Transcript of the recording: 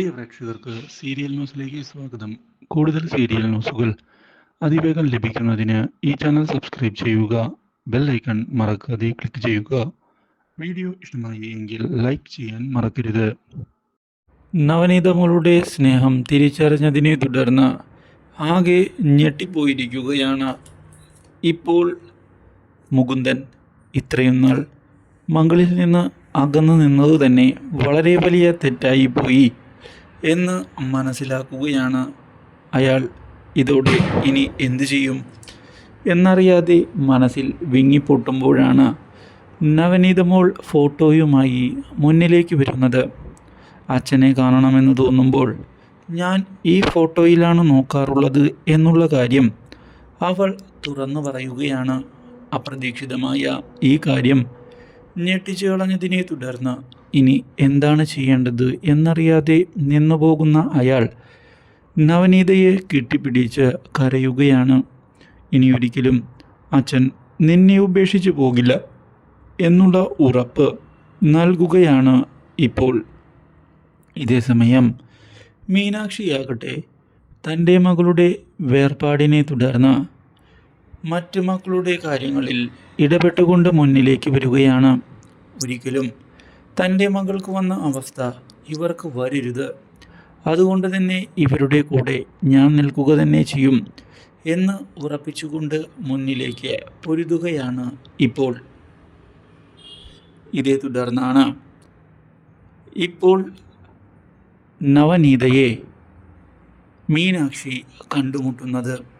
പ്രിയ പ്രേക്ഷകർക്ക് സീരിയൽ ന്യൂസിലേക്ക് സ്വാഗതം. കൂടുതൽ സീരിയൽ ന്യൂസുകൾ അതിവേഗം ലഭിക്കുന്നതിന് ഈ ചാനൽ സബ്സ്ക്രൈബ് ചെയ്യുക ബെൽ ഐക്കൺ മറക്കാതെ ക്ലിക്ക് ചെയ്യുക. വീഡിയോ ഇഷ്ടമായി എങ്കിൽ ലൈക്ക് ചെയ്യാൻ മറക്കരുത്. നവനീതങ്ങളുടെ സ്നേഹം തിരിച്ചറിഞ്ഞതിനെ തുടർന്ന് ആകെ ഞെട്ടിപ്പോയിരിക്കുകയാണ് ഇപ്പോൾ മുകുന്ദൻ. ഇത്രയും നാൾ മകളിൽ നിന്ന് അകന്നു നിന്നത് തന്നെ വളരെ വലിയ തെറ്റായി പോയി. എന്ന് മനസ്സിലാക്കുകയാണ്. അയാൾ ഇതോടെ ഇനി എന്തു ചെയ്യും? എന്നറിയാതെ മനസ്സിൽ വിങ്ങിപ്പൊട്ടുമ്പോഴാണ് നവനീതമോൾ ഫോട്ടോയുമായി മുന്നിലേക്ക് വരുന്നത്. അച്ഛനെ കാണണമെന്ന് തോന്നുമ്പോൾ ഞാൻ ഈ ഫോട്ടോയിലാണ് നോക്കാറുള്ളത് എന്നുള്ള കാര്യം അവൾ തുറന്നു പറയുകയാണ്. അപ്രതീക്ഷിതമായ ഈ കാര്യം ഞെട്ടിച്ചു കളഞ്ഞതിനെ തുടർന്ന് ഇനി എന്താണ് ചെയ്യേണ്ടത്? എന്നറിയാതെ നിന്നുപോകുന്ന അയാൾ നവനീതയെ കെട്ടിപ്പിടിച്ച് കരയുകയാണ്. ഇനി ഒരിക്കലും അച്ഛൻ നിന്നെ ഉപേക്ഷിച്ചു പോകില്ല എന്നുള്ള ഉറപ്പ് നൽകുകയാണ് ഇപ്പോൾ. ഇതേസമയം മീനാക്ഷിയാകട്ടെ തന്റെ മകളുടെ വേർപാടിനെ തുടർന്ന് മറ്റ് മക്കളുടെ കാര്യങ്ങളിൽ ഇടപെട്ടുകൊണ്ട് മുന്നിലേക്ക് വരികയാണ്. ഒരിക്കലും തന്റെ മകൾക്ക് വന്ന അവസ്ഥ ഇവർക്ക് വരരുത്. അതുകൊണ്ട് തന്നെ ഇവരുടെ കൂടെ ഞാൻ നിൽക്കുക തന്നെ ചെയ്യും എന്ന് ഉറപ്പിച്ചുകൊണ്ട് മുന്നിലേക്ക് പൊരുതുകയാണ് ഇപ്പോൾ. ഇതേ തുടർന്നാണ് ഇപ്പോൾ നവനീതയെ മീനാക്ഷി കണ്ടുമുട്ടുന്നത്.